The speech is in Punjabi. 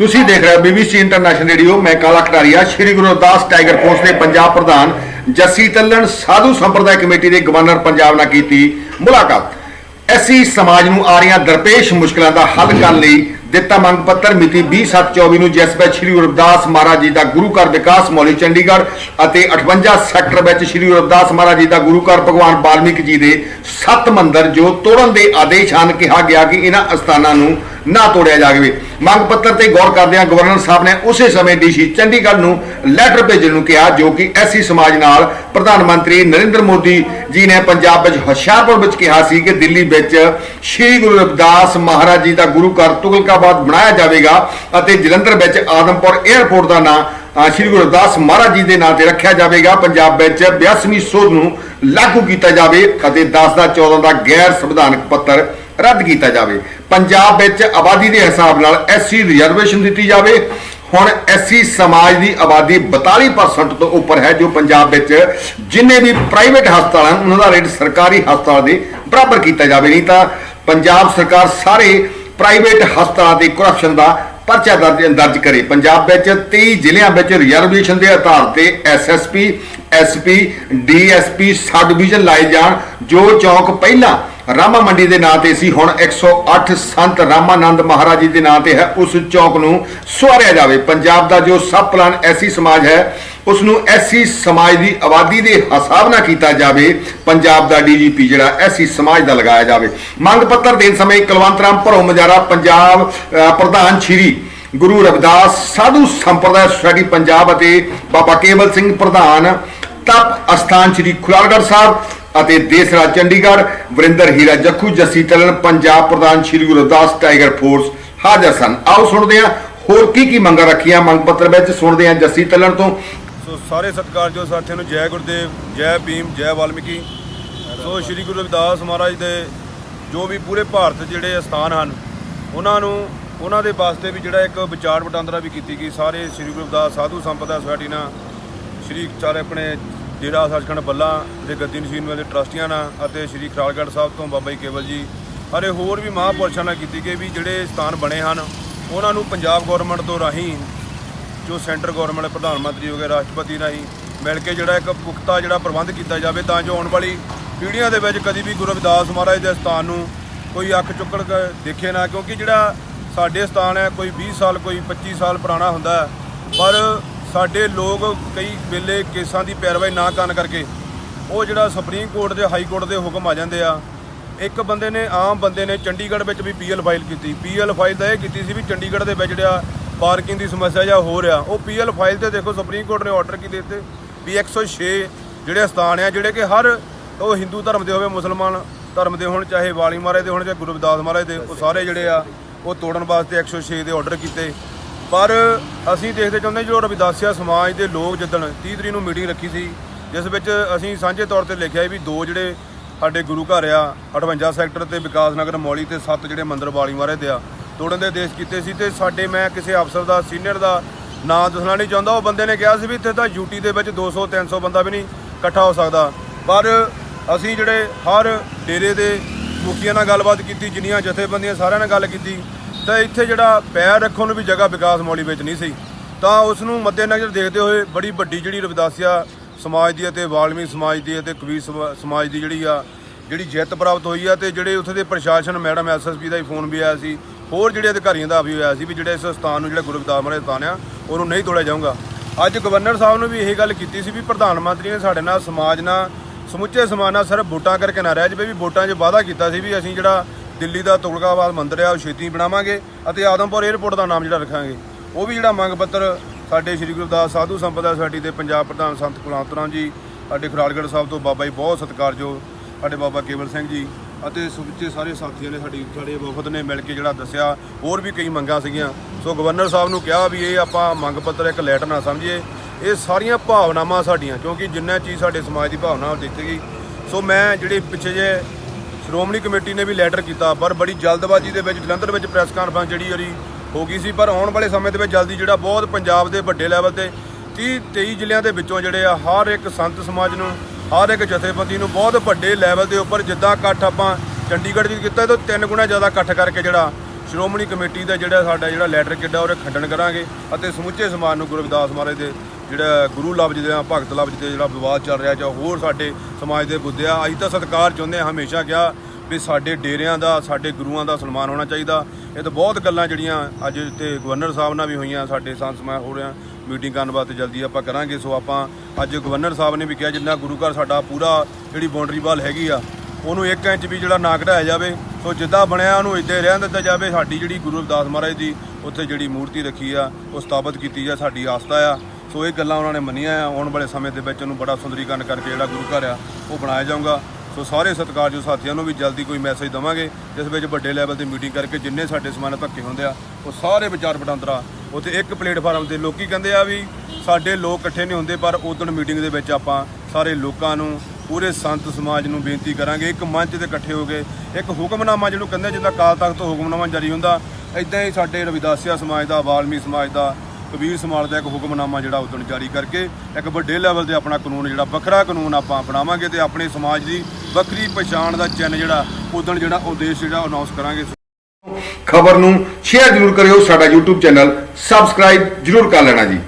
ਤੁਸੀਂ ਦੇਖ ਰਹੇ ਹੋ BBC ਇੰਟਰਨੈਸ਼ਨਲ ਰੇਡੀਓ ਮੈਂ ਕਾਲਾ ਕਟਾਰੀਆ ਸ਼੍ਰੀ ਗੁਰੂ ਰਵਿਦਾਸ ਟਾਈਗਰ ਫੋਰਸ ਦੇ ਪੰਜਾਬ ਪ੍ਰਧਾਨ, ਜੱਸੀ ਤੱਲਣ, ਸਾਧੂ ਸੰਪਰਦਾਇ ਕਮੇਟੀ ਦੇ ਗਵਰਨਰ ਪੰਜਾਬ ਨਾਲ ਕੀਤੀ ਮੁਲਾਕਾਤ। ਐਸੀ ਸਮਾਜ ਨੂੰ ਆ ਰਹੀਆਂ ਦਰਪੇਸ਼ ਮੁਸ਼ਕਲਾਂ ਦਾ ਹੱਲ ਕਰਨ ਲਈ ਦਿੱਤਾ ਮੰਗ ਪੱਤਰ ਮਿਤੀ 20/7/24 ਨੂੰ ਜਿਸ ਵਿੱਚ ਸ਼੍ਰੀ ਗੁਰੂ ਮਹਾਰਾਜ ਜੀ ਦਾ ਗੁਰੂ ਘਰ ਵਿਕਾਸ ਮੌਲੀ ਚੰਡੀਗੜ੍ਹ ਅਤੇ 58 ਸੈਕਟਰ ਵਿੱਚ ਸ਼੍ਰੀ ਗੁਰੂ ਮਹਾਰਾਜ ਜੀ ਦਾ ਗੁਰੂ ਘਰ ਭਗਵਾਨ ਵਾਲਮੀਕ ਜੀ ਦੇ ਸੱਤ ਮੰਦਰ ਜੋ ਤੋੜਨ ਦੇ ਆਦੇਸ਼ ਹਨ, ਕਿਹਾ ਗਿਆ ਕਿ ਇਹਨਾਂ ਅਸਥਾਨਾਂ ਨੂੰ ਨਾ ਤੋੜਿਆ ਜਾਵੇ। ਮੰਗ ਪੱਤਰ ਤੇ ਗੌਰ ਕਰਦਿਆਂ ਗਵਰਨਰ ਸਾਹਿਬ ਨੇ ਉਸੇ ਸਮੇਂ ਡੀਸੀ ਚੰਡੀਗੜ੍ਹ ਨੂੰ ਲੈਟਰ ਭੇਜਣ ਨੂੰ ਕਿਹਾ, ਜੋ ਕਿ ਐਸੀ ਸਮਾਜ ਨਾਲ ਪ੍ਰਧਾਨ ਮੰਤਰੀ ਨਰਿੰਦਰ ਮੋਦੀ ਜੀ ਨੇ ਪੰਜਾਬ ਵਿੱਚ ਹੁਸ਼ਿਆਰਪੁਰ ਵਿੱਚ ਕਿਹਾ ਸੀ ਕਿ ਦਿੱਲੀ ਵਿੱਚ ਸ਼੍ਰੀ ਗੁਰੂ ਰਵਿਦਾਸ ਮਹਾਰਾਜ ਜੀ ਦਾ ਗੁਰੂ ਘਰ ਤੁਗਲਕਾਬਾਦ ਬਣਾਇਆ ਜਾਵੇਗਾ ਅਤੇ ਜਲੰਧਰ ਵਿੱਚ ਆਦਮਪੁਰ 에ਅਰਪੋਰਟ ਦਾ ਨਾਂ ਸ਼੍ਰੀ ਗੁਰੂ ਰਵਿਦਾਸ ਮਹਾਰਾਜ ਜੀ ਦੇ ਨਾਂ ਤੇ ਰੱਖਿਆ ਜਾਵੇਗਾ। ਪੰਜਾਬ ਵਿੱਚ 82ਵੀਂ ਸੋਧ ਨੂੰ ਲਾਗੂ ਕੀਤਾ ਜਾਵੇ ਅਤੇ 10 ਦਾ 14 ਦਾ ਗੈਰ ਸੰਵਿਧਾਨਕ ਪੱਤਰ ਰੱਦ ਕੀਤਾ ਜਾਵੇ। ਪੰਜਾਬ ਵਿੱਚ ਆਬਾਦੀ ਦੇ ਹਿਸਾਬ ਨਾਲ ਐਸਸੀ ਰਿਜ਼ਰਵੇਸ਼ਨ ਦਿੱਤੀ ਜਾਵੇ। ਹੁਣ ਐਸਸੀ ਸਮਾਜ ਦੀ ਆਬਾਦੀ 42% ਤੋਂ ਉੱਪਰ ਹੈ, ਜੋ ਪੰਜਾਬ ਵਿੱਚ ਜਿੰਨੇ ਵੀ ਪ੍ਰਾਈਵੇਟ ਹਸਪਤਾਲ ਹਨ, ਉਹਨਾਂ ਦਾ ਰੇਟ ਸਰਕਾਰੀ ਹਸਪਤਾਲ ਦੇ ਬਰਾਬਰ ਕੀਤਾ ਜਾਵੇ। ਨਹੀਂ ਤਾਂ ਪੰਜਾਬ ਸਰਕਾਰ ਸਾਰੇ ਪ੍ਰਾਈਵੇਟ ਹਸਪਤਾਲਾਂ ਤੇ ਕਰਪਸ਼ਨ ਦਾ ਪਰਚਾ ਦਰਜ ਦਰਜ ਕਰੇ। ਪੰਜਾਬ ਵਿੱਚ 23 ਜ਼ਿਲ੍ਹਿਆਂ ਵਿੱਚ ਰਿਜ਼ਰਵੇਸ਼ਨ ਦੇ ਆਧਾਰ ਤੇ SSP SP DSP sub division ਲਾਏ ਜਾਣ, ਜੋ ਚੌਕ ਪਹਿਲਾਂ ਰਾਮਾ ਮੰਡੀ ਦੇ ਨਾਂ ਤੇ ਸੀ। ਹੁਣ 108 ਸੰਤ ਰਾਮਾਨੰਦ ਮਹਾਰਾਜ ਜੀ ਦੇ ਨਾਂ ਤੇ ਹੈ। ਉਸ ਚੌਕ ਨੂੰ ਸਵਾਰਿਆ ਜਾਵੇ। ਪੰਜਾਬ ਦਾ ਜੋ ਸਬ ਪਲਾਨ ਐਸੀ ਸਮਾਜ ਹੈ ਉਸ ਨੂੰ ਐਸੀ ਸਮਾਜ ਦੀ ਆਬਾਦੀ ਦੇ ਹਿਸਾਬ ਨਾਲ ਕੀਤਾ ਜਾਵੇ, ਪੰਜਾਬ ਦਾ ਡੀਜੀਪੀ ਜਿਹੜਾ, ਐਸੀ ਸਮਾਜ ਦਾ ਲਗਾਇਆ ਜਾਵੇ। ਮੰਗ ਪੱਤਰ ਦੇਣ ਸਮੇਂ ਕੁਲਵੰਤ ਰਾਮ ਭਰੋ ਮਜਾਰਾ ਪੰਜਾਬ ਪ੍ਰਧਾਨ ਸ਼੍ਰੀ ਗੁਰੂ ਰਵਿਦਾਸ ਸਾਧੂ ਸੰਪਰਦਾਇ ਸੁਸਾਇਟੀ ਪੰਜਾਬ ਅਤੇ ਬਾਬਾ ਕੇਵਲ ਸਿੰਘ ਪ੍ਰਧਾਨ ਤਪ ਅਸਥਾਨ ਸ੍ਰੀ ਖੁਲਾਲਗੜ੍ਹ ਸਾਹਿਬ ਅਤੇ ਦੇਸ ਰਾਜ ਚੰਡੀਗੜ੍ਹ, ਵਰਿੰਦਰ ਹੀਰਾ ਜੱਖੂ, ਜੱਸੀ ਤਲਨ ਪੰਜਾਬ ਪ੍ਰਧਾਨ ਸ੍ਰੀ ਗੁਰੂ ਰਵਿਦਾਸ ਟਾਈਗਰ ਫੋਰਸ ਹਾਜ਼ਰ ਸਨ। ਆਓ ਸੁਣਦੇ ਹਾਂ, ਹੋਰ ਕੀ ਕੀ ਮੰਗਾਂ ਰੱਖੀਆਂ ਮੰਗ ਪੱਤਰ ਵਿੱਚ? ਸੁਣਦੇ ਹਾਂ ਜੱਸੀ ਤਲਨ ਤੋਂ। ਸੋ ਸਾਰੇ ਸਤਿਕਾਰਯੋਗ ਸਾਥੀਆਂ ਨੂੰ ਜੈ ਗੁਰਦੇਵ, ਜੈ ਭੀਮ, ਜੈ ਵਾਲਮੀਕੀ। ਸੋ ਸ੍ਰੀ ਗੁਰੂ ਰਵਿਦਾਸ ਮਹਾਰਾਜ ਦੇ ਜੋ ਵੀ ਪੂਰੇ ਭਾਰਤ ਜਿਹੜੇ ਸਥਾਨ ਹਨ, ਉਹਨਾਂ ਨੂੰ, ਉਹਨਾਂ ਦੇ ਵਾਸਤੇ ਵੀ ਜਿਹੜਾ ਇੱਕ ਵਿਚਾਰ ਵਟਾਂਦਰਾ ਵੀ ਕੀਤੀ ਗਈ। ਸਾਰੇ ਸ੍ਰੀ ਗੁਰੂ ਰਵਿਦਾਸ ਸਾਧੂ ਸੰਪਦਾ ਸੁਸਾਇਟੀ ਨਾਲ ਸ੍ਰੀ ਚਾਰੇ ਆਪਣੇ ਜਿਹੜਾ ਸੱਚਖੰਡ ਬੱਲਾ ਦੇ ਗੱਦੀ ਨਸ਼ੀਨ ਦੇ ਟਰਸਟੀਆਂ ਨਾਲ ਅਤੇ ਸ੍ਰੀ ਖਰਾਲਗੜ੍ਹ ਸਾਹਿਬ ਤੋਂ ਬਾਬਾ ਜੀ ਕੇਵਲ ਜੀ ਅਰੇ ਹੋਰ ਵੀ ਮਹਾਂਪੁਰਸ਼ਾਂ ਨਾਲ ਕੀਤੀ ਗਈ ਵੀ ਜਿਹੜੇ ਸਥਾਨ ਬਣੇ ਹਨ, ਉਹਨਾਂ ਨੂੰ ਪੰਜਾਬ ਗਵਰਨਮੈਂਟ ਤੋਂ ਰਾਹੀਂ, ਜੋ ਸੈਂਟਰ ਗਵਰਨਮੈਂਟ ਪ੍ਰਧਾਨ ਮੰਤਰੀ ਹੋ ਗਏ, ਰਾਸ਼ਟਰਪਤੀ ਰਾਹੀਂ ਮਿਲ ਕੇ ਜਿਹੜਾ ਇੱਕ ਪੁਖਤਾ ਜਿਹੜਾ ਪ੍ਰਬੰਧ ਕੀਤਾ ਜਾਵੇ ਤਾਂ ਜੋ ਆਉਣ ਵਾਲੀ ਪੀੜ੍ਹੀਆਂ ਦੇ ਵਿੱਚ ਕਦੀ ਵੀ ਗੁਰੂ ਰਵਿਦਾਸ ਮਹਾਰਾਜ ਦੇ ਸਥਾਨ ਨੂੰ ਕੋਈ ਅੱਖ ਚੁੱਕਣ ਕੇ ਦੇਖੇ ਨਾ, ਕਿਉਂਕਿ ਜਿਹੜਾ ਸਾਡੇ ਸਥਾਨ ਹੈ, ਕੋਈ 20 ਸਾਲ, ਕੋਈ 25 ਸਾਲ ਪੁਰਾਣਾ ਹੁੰਦਾ ਹੈ, ਪਰ ਸਾਡੇ ਲੋਕ ਕਈ ਵੇਲੇ ਕੇਸਾਂ ਦੀ ਪੈਰਵਾਈ ਨਾ ਕਰਨ ਕਰਕੇ ਉਹ ਜਿਹੜਾ ਸੁਪਰੀਮ ਕੋਰਟ ਦੇ ਹਾਈ ਕੋਰਟ ਦੇ ਹੁਕਮ ਆ ਜਾਂਦੇ ਆ। ਇੱਕ ਬੰਦੇ ਨੇ, ਆਮ ਬੰਦੇ ਨੇ ਚੰਡੀਗੜ੍ਹ ਵਿੱਚ ਵੀ ਪੀਐਲ ਫਾਈਲ ਕੀਤੀ। ਪੀਐਲ ਫਾਈਲ ਤਾਂ ਇਹ ਕੀਤੀ ਸੀ ਵੀ ਚੰਡੀਗੜ੍ਹ ਦੇ ਵਿੱਚ ਜਿਹੜਾ ਪਾਰਕਿੰਗ ਦੀ ਸਮੱਸਿਆ ਜਾਂ ਹੋ ਰਿਹਾ, ਉਹ ਪੀਐਲ ਫਾਈਲ ਤੇ ਦੇਖੋ ਸੁਪਰੀਮ ਕੋਰਟ ਨੇ ਆਰਡਰ ਕੀ ਦਿੱਤੇ ਵੀ 106 ਜਿਹੜੇ ਸਥਾਨ ਆ, ਜਿਹੜੇ ਕਿ ਹਰ ਉਹ ਹਿੰਦੂ ਧਰਮ ਦੇ ਹੋਵੇ, ਮੁਸਲਮਾਨ ਧਰਮ ਦੇ ਹੋਣ, ਚਾਹੇ ਵਾਲੀ ਮਹਾਰਾਜ ਦੇ ਹੋਣ, ਚਾਹੇ ਗੁਰੂ ਰਵਿਦਾਸ ਮਹਾਰਾਜ ਦੇ, ਉਹ ਸਾਰੇ ਜਿਹੜੇ ਆ, ਉਹ ਤੋੜਨ ਵਾਸਤੇ 106 ਦੇ ਆਰਡਰ ਕੀਤੇ। ਪਰ ਅਸੀਂ ਦੇਖਦੇ ਚਾਹੁੰਦੇ ਜੋ ਰਵਿਦਾਸੀਆ ਸਮਾਜ ਦੇ ਲੋਕ ਜਿੱਦਣ 30 ਤਰੀਕ ਨੂੰ ਮੀਟਿੰਗ ਰੱਖੀ ਸੀ, ਜਿਸ ਵਿੱਚ ਅਸੀਂ ਸਾਂਝੇ ਤੌਰ ਤੇ ਲਿਖਿਆ ਵੀ ਦੋ ਜਿਹੜੇ ਸਾਡੇ ਗੁਰੂ ਘਰ ਆ 58 ਸੈਕਟਰ ਤੇ ਵਿਕਾਸ ਨਗਰ ਮੌਲੀ ਤੇ ਸੱਤ ਜਿਹੜੇ ਮੰਦਰ ਵਾਲੀ ਮਹਾਰਾਜ ਦੇ ਆ, ਤੋੜਨ ਦੇ ਆਦੇਸ਼ ਕੀਤੇ ਸੀ ਤੇ ਸਾਡੇ ਮੈਂ ਕਿਸੇ ਅਫਸਰ ਦਾ, ਸੀਨੀਅਰ ਦਾ ਨਾਂ ਦੱਸਣਾ ਨਹੀਂ ਚਾਹੁੰਦਾ, ਉਹ ਬੰਦੇ ਨੇ ਕਿਹਾ ਸੀ ਵੀ ਇੱਥੇ ਤਾਂ ਯੂਟੀ ਦੇ ਵਿੱਚ 200 300 ਬੰਦਾ ਵੀ ਨਹੀਂ ਇਕੱਠਾ ਹੋ ਸਕਦਾ। ਪਰ ਅਸੀਂ ਜਿਹੜੇ ਹਰ ਡੇਰੇ ਦੇ ਮੁਖੀਆਂ ਨਾਲ ਗੱਲਬਾਤ ਕੀਤੀ, ਜਿੰਨੀਆਂ ਜਥੇਬੰਦੀਆਂ ਸਾਰਿਆਂ ਨਾਲ ਗੱਲ ਕੀਤੀ ਤਾਂ ਇੱਥੇ ਜਿਹੜਾ ਪੈਰ ਰੱਖਣ ਨੂੰ ਵੀ ਜਗ੍ਹਾ ਵਿਕਾਸ ਮੌਲੀ ਵਿੱਚ ਨਹੀਂ ਸੀ। ਤਾਂ ਉਸ ਨੂੰ ਮੱਦੇਨਜ਼ਰ ਦੇਖਦੇ ਹੋਏ ਬੜੀ ਵੱਡੀ ਜਿਹੜੀ ਰਵਿਦਾਸੀਆ ਸਮਾਜ ਦੀ ਅਤੇ ਵਾਲਮੀ ਸਮਾਜ ਦੀ ਅਤੇ ਕਬੀਰ ਸਮਾ- ਸਮਾਜ ਦੀ ਜਿਹੜੀ ਆ, ਜਿਹੜੀ ਜਿੱਤ ਪ੍ਰਾਪਤ ਹੋਈ ਆ ਤੇ ਜਿਹੜੇ ਉੱਥੇ ਦੇ ਪ੍ਰਸ਼ਾਸਨ ਮੈਡਮ ਐਸਐਸਪੀ ਦਾ ਹੀ ਫੋਨ ਵੀ ਆਇਆ ਸੀ, ਹੋਰ ਜਿਹੜੇ ਅਧਿਕਾਰੀਆਂ ਦਾ ਵੀ ਹੋਇਆ ਸੀ ਵੀ ਜਿਹੜੇ ਇਸ ਸਥਾਨ ਨੂੰ ਜਿਹੜਾ ਗੁਰੂ ਰਵਿਦਾਸ ਮਹਾਰਾਜ ਸਥਾਨ ਆ, ਉਹਨੂੰ ਨਹੀਂ ਤੋੜਿਆ ਜਾਊਗਾ। ਅੱਜ ਗਵਰਨਰ ਸਾਹਿਬ ਨੂੰ ਵੀ ਇਹ ਗੱਲ ਕੀਤੀ ਸੀ ਵੀ ਪ੍ਰਧਾਨ ਮੰਤਰੀ ਨੇ ਸਾਡੇ ਨਾਲ ਸਮਾਜ ਨਾਲ ਸਮੁੱਚੇ ਸਮਾਜ ਨਾਲ ਸਿਰਫ ਵੋਟਾਂ ਕਰਕੇ ਨਾ ਰਹਿ ਜਾਵੇ, ਵੀ ਵੋਟਾਂ 'ਚ ਵਾਅਦਾ ਕੀਤਾ ਸੀ ਵੀ ਅਸੀਂ ਜਿਹੜਾ ਦਿੱਲੀ ਦਾ ਤੁਗਲਕਾਬਾਦ ਮੰਦਿਰ ਆ, ਉਹ ਛੇਤੀ ਬਣਾਵਾਂਗੇ ਅਤੇ ਆਦਮਪੁਰ 에ਅਰਪੋਰਟ ਦਾ ਨਾਮ ਜਿਹੜਾ ਰੱਖਾਂਗੇ। ਉਹ ਵੀ ਜਿਹੜਾ ਮੰਗ ਪੱਤਰ ਸਾਡੇ ਸ੍ਰੀ ਗੁਰੂ ਰਵਿਦਾਸ ਸਾਧੂ ਸੰਪਦਾ ਸਾਡੀ ਦੇ ਪੰਜਾਬ ਪ੍ਰਧਾਨ ਸੰਤ ਕੁਲਵੰਤ ਰਾਮ ਜੀ, ਸਾਡੇ ਖਰਾਲਗੜ੍ਹ ਸਾਹਿਬ ਤੋਂ ਬਾਬਾ ਜੀ ਬਹੁਤ ਸਤਿਕਾਰਯੋਗ, ਸਾਡੇ ਬਾਬਾ ਕੇਵਲ ਸਿੰਘ ਜੀ ਅਤੇ ਸਮੁੱਚੇ ਸਾਰੇ ਸਾਥੀਆਂ ਨੇ ਸਾਡੀ, ਸਾਡੇ ਵਫਦ ਨੇ ਮਿਲ ਕੇ ਜਿਹੜਾ ਦੱਸਿਆ, ਹੋਰ ਵੀ ਕਈ ਮੰਗਾਂ ਸੀਗੀਆਂ। ਸੋ ਗਵਰਨਰ ਸਾਹਿਬ ਨੂੰ ਕਿਹਾ ਵੀ ਇਹ ਆਪਾਂ ਮੰਗ ਪੱਤਰ ਇੱਕ ਲੈਟਰ ਨਾ ਸਮਝੀਏ। ਇਹ ਸਾਰੀਆਂ ਭਾਵਨਾਵਾਂ ਸਾਡੀਆਂ, ਕਿਉਂਕਿ ਜਿੰਨਾ ਚੀਜ਼ ਸਾਡੇ ਸਮਾਜ ਦੀ ਭਾਵਨਾ ਉਹ ਦਿੱਤੀ ਗਈ। ਸੋ ਮੈਂ ਜਿਹੜੇ ਪਿੱਛੇ ਜੇ ਸ਼੍ਰੋਮਣੀ ਕਮੇਟੀ ਨੇ ਵੀ ਲੈਟਰ ਕੀਤਾ, ਪਰ ਬੜੀ ਜਲਦਬਾਜ਼ੀ ਦੇ ਵਿੱਚ, ਜਲੰਧਰ ਵਿੱਚ ਪ੍ਰੈਸ ਕਾਨਫਰੰਸ ਜਿਹੜੀ ਉਹਦੀ ਹੋ ਗਈ ਸੀ, ਪਰ ਆਉਣ ਵਾਲੇ ਸਮੇਂ ਦੇ ਵਿੱਚ ਜਲਦੀ ਜਿਹੜਾ ਬਹੁਤ ਪੰਜਾਬ ਦੇ ਵੱਡੇ ਲੈਵਲ ਤੇ 30 23 ਜ਼ਿਲ੍ਹਿਆਂ ਦੇ ਵਿੱਚੋਂ ਜਿਹੜੇ ਆ, ਹਰ ਇੱਕ ਸੰਤ ਸਮਾਜ ਨੂੰ, ਹਰ ਇੱਕ ਜਥੇਬੰਦੀ ਨੂੰ ਬਹੁਤ ਵੱਡੇ ਲੈਵਲ ਦੇ ਉੱਪਰ ਜਿੱਦਾਂ ਇਕੱਠ ਆਪਾਂ ਚੰਡੀਗੜ੍ਹ 'ਚ ਕੀਤਾ, ਤਾਂ ਤਿੰਨ ਗੁਣਾ ਜ਼ਿਆਦਾ ਇਕੱਠ ਕਰਕੇ ਜਿਹੜਾ ਸ਼੍ਰੋਮਣੀ ਕਮੇਟੀ ਦਾ ਜਿਹੜਾ ਸਾਡਾ ਜਿਹੜਾ ਲੈਟਰ ਕਿੱਡਾ ਉਹਦੇ ਖੰਡਨ ਕਰਾਂਗੇ ਅਤੇ ਸਮੁੱਚੇ ਸਮਾਜ ਨੂੰ ਗੁਰੂ ਰਵਿਦਾਸ ਮਹਾਰਾਜ ਦੇ ਜਿਹੜਾ ਗੁਰੂ ਲਫ਼ਜ਼ ਦੇ ਆ ਭਗਤ ਲਫ਼ਜ਼ ਦੇ ਜਿਹੜਾ ਵਿਵਾਦ ਚੱਲ ਰਿਹਾ ਜਾਂ ਹੋਰ ਸਾਡੇ ਸਮਾਜ ਦੇ ਮੁੱਦੇ ਆ, ਅਸੀਂ ਤਾਂ ਸਤਿਕਾਰ ਚਾਹੁੰਦੇ ਹਾਂ ਹਮੇਸ਼ਾ ਕਿਹਾ ਵੀ ਸਾਡੇ ਡੇਰਿਆਂ ਦਾ, ਸਾਡੇ ਗੁਰੂਆਂ ਦਾ ਸਨਮਾਨ ਹੋਣਾ ਚਾਹੀਦਾ। ਇਹ ਤਾਂ ਬਹੁਤ ਗੱਲਾਂ ਜਿਹੜੀਆਂ ਅੱਜ ਤੇ ਗਵਰਨਰ ਸਾਹਿਬ ਨਾਲ ਵੀ ਹੋਈਆਂ, ਸਾਡੇ ਸੰਸ ਸਮਾਜ ਹੋ ਰਿਹਾ, ਮੀਟਿੰਗ ਕਰਨ ਵਾਸਤੇ ਜਲਦੀ ਆਪਾਂ ਕਰਾਂਗੇ। ਸੋ ਆਪਾਂ ਅੱਜ ਗਵਰਨਰ ਸਾਹਿਬ ਨੇ ਵੀ ਕਿਹਾ, ਜਿੰਨਾ ਗੁਰੂ ਘਰ ਸਾਡਾ ਪੂਰਾ ਜਿਹੜੀ ਬਾਉਂਡਰੀ ਵਾਲ ਹੈਗੀ ਆ, ਉਹਨੂੰ 1 ਇੰਚ ਵੀ ਜਿਹੜਾ ਨਾ ਘਟਾਇਆ ਜਾਵੇ। ਸੋ ਜਿੱਦਾਂ ਬਣਿਆ, ਉਹਨੂੰ ਇੱਦਾਂ ਹੀ ਰਹਿਣ ਦਿੱਤਾ ਜਾਵੇ। ਸਾਡੀ ਜਿਹੜੀ ਗੁਰੂ ਰਵਿਦਾਸ ਮਹਾਰਾਜ ਦੀ ਉੱਥੇ ਜਿਹੜੀ ਮੂਰਤੀ ਰੱਖੀ ਆ, ਉਹ ਸਥਾਪਿਤ ਕੀਤੀ ਜਾ ਸਾਡੀ ਆਸਥਾ ਆ। ਸੋ ਇਹ ਗੱਲਾਂ ਉਹਨਾਂ ਨੇ ਮੰਨੀਆਂ ਆ। ਆਉਣ ਵਾਲੇ ਸਮੇਂ ਦੇ ਵਿੱਚ ਉਹਨੂੰ ਬੜਾ ਸੁੰਦਰੀਕਰਨ ਕਰਕੇ ਜਿਹੜਾ ਗੁਰੂ ਘਰ ਆ, ਉਹ ਬਣਾਇਆ ਜਾਊਗਾ। ਸੋ ਸਾਰੇ ਸਤਿਕਾਰਯੋਗ ਸਾਥੀਆਂ ਨੂੰ ਵੀ ਜਲਦੀ ਕੋਈ ਮੈਸੇਜ ਦਵਾਂਗੇ। ਜਿਸ ਵਿੱਚ ਵੱਡੇ ਲੈਵਲ ਤੇ ਮੀਟਿੰਗ ਕਰਕੇ ਜਿੰਨੇ ਸਾਡੇ ਸਮਾਨ ਧੱਕੇ ਹੁੰਦੇ ਆ, ਉਹ ਸਾਰੇ ਵਿਚਾਰ ਵਟਾਂਦਰਾ। ਉੱਥੇ ਇੱਕ ਪਲੇਟਫਾਰਮ ਤੇ ਲੋਕੀ ਕਹਿੰਦੇ ਆ ਵੀ ਸਾਡੇ ਲੋਕ ਇਕੱਠੇ ਨਹੀਂ ਹੁੰਦੇ, ਪਰ ਉਦੋਂ ਮੀਟਿੰਗ ਦੇ ਵਿੱਚ ਆਪਾਂ ਸਾਰੇ ਲੋਕਾਂ ਨੂੰ, ਪੂਰੇ ਸੰਤ ਸਮਾਜ ਨੂੰ ਬੇਨਤੀ ਕਰਾਂਗੇ। ਇੱਕ ਮੰਚ ਤੇ ਇਕੱਠੇ ਹੋ ਕੇ, ਇੱਕ ਹੁਕਮਨਾਮਾ ਜਿਹਨੂੰ ਕਹਿੰਦੇ ਜਿੱਦਾਂ ਕਾਲ ਤਖਤ ਤੋਂ ਹੁਕਮਨਾਮਾ ਜਾਰੀ ਹੁੰਦਾ ਇਦਾਂ ਹੀ ਸਾਡੇ ਰਵਿਦਾਸੀਆ ਸਮਾਜ ਦਾ ਵਾਲਮੀ ਸਮਾਜ ਦਾ ਕਬੀਰ ਸਮਾਜ ਦਾ ਇੱਕ ਹੁਕਮਨਾਮਾ ਜਿਹੜਾ ਉਦੋਂ ਜਾਰੀ ਕਰਕੇ ਇੱਕ ਵੱਡੇ ਲੈਵਲ ਤੇ ਆਪਣਾ ਕਾਨੂੰਨ ਜਿਹੜਾ, ਵੱਖਰਾ ਕਾਨੂੰਨ ਆਪਾਂ ਅਪਣਾਵਾਂਗੇ ਤੇ ਆਪਣੇ ਸਮਾਜ ਦੀ ਵੱਖਰੀ ਪਛਾਣ ਦਾ ਚਿੰਨ੍ਹ ਜਿਹੜਾ ਉਦੋਂ ਜਿਹੜਾ ਉਦੇਸ਼ ਜਿਹੜਾ ਅਨਾਉਂਸ ਕਰਾਂਗੇ। ਖਬਰ ਨੂੰ ਸ਼ੇਅਰ ਜ਼ਰੂਰ ਕਰਿਓ, ਸਾਡਾ YouTube ਚੈਨਲ ਸਬਸਕ੍ਰਾਈਬ ਜ਼ਰੂਰ ਕਰ ਲੈਣਾ ਜੀ।